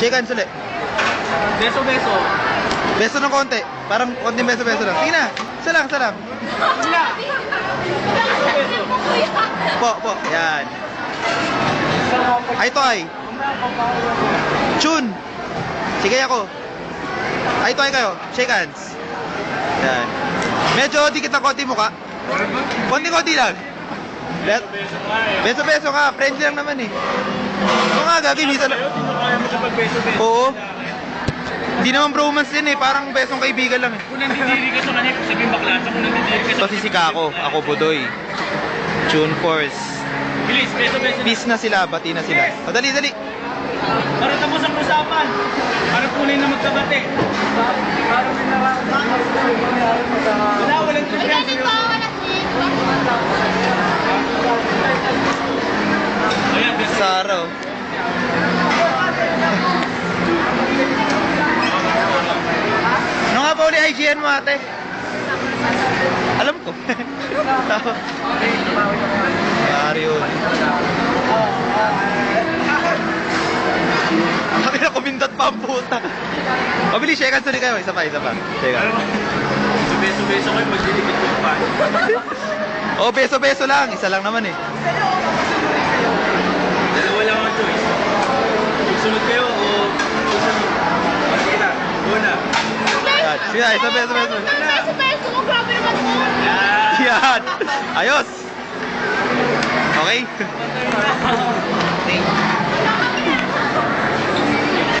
Shake hands ulit. Beso-beso. Beso ng konti. Parang konting beso-beso lang. Sige na. Isa lang, isa. Po, po. Yan. Ay to ay. Chun. Sige ako. Ay to ay kayo. Shake hands. Yan. Medyo dikit ng konti mukha. Konti-konti lang. Beso-beso ka. Friendly lang naman eh. Oo nga, gagi. Minsan, Sa'yo, di mo kaya mo siya pag-beso-beso. Oo. Hindi naman bromance din eh. Parang besong kaibigan lang eh. Kung nandidiri ka sa kanya, sabihin bakla. Sa kung nandidiri ka sa Ito si Sikako. Ako Budoy. Tune Force. Bilis, beso-beso. Peace na sila. Bati na sila. O, dali, dali. Para tapos ang usapan. Para tunay na magkabate. Para may Wala, Uli IGN mo ate? Alam ko. Yari yun. Kami na kumindat pa ang puta. Mabili, shake hands ulit kayo. Isa pa, isa pa. Shake hands. beso-beso kayo, magdidikit ko pa. Oh, beso-beso lang. Isa lang naman eh. Dalawa lang ang choice. Susunod kayo Sige, isa beso, beso. Yan. Yan. Ayos. Okay?